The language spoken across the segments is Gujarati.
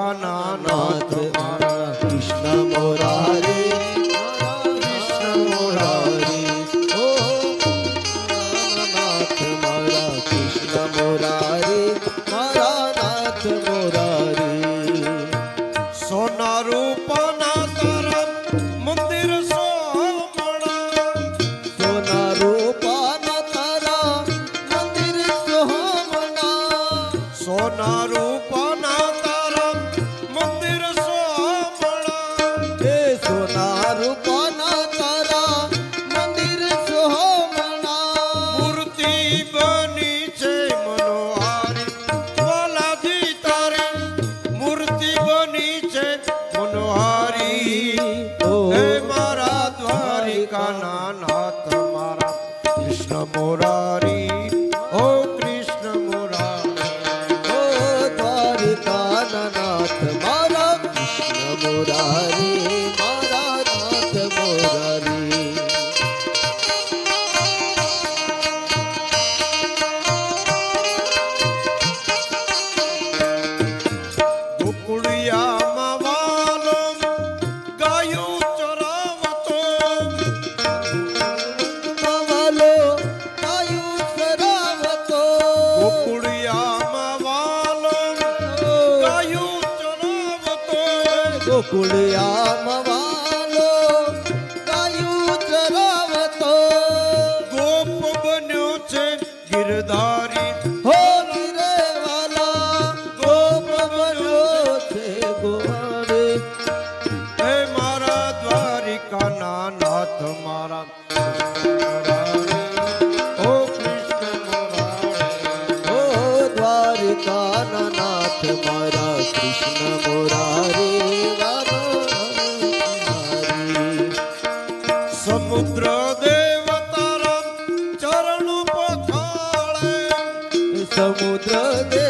મોરા નાથ મારા કૃષ્ણ મોરારી હરી હે મારા દ્વારિકા નાથ મારા કૃષ્ણ મોરારી. ગોકુળિયામાં વાલો ગાયું ચરાવતો ગોકુળિયામાં વાલો ગાયું ચરાવતો ગોપ બન્યો છે ગિરધારી. હો ગિરે વાલા ગોપ બન્યો છે ગોવારે હે મારા દ્વારિકા નાથ. મારા દ્વારિકાના નાથ મારા કૃષ્ણ મુરારી. સમુદ્ર દેવ ચરણ પખાળે સમુદ્ર દેવ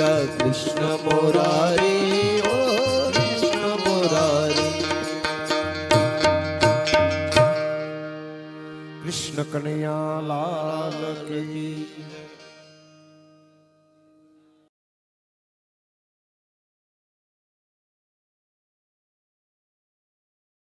કનૈયા લાલ કી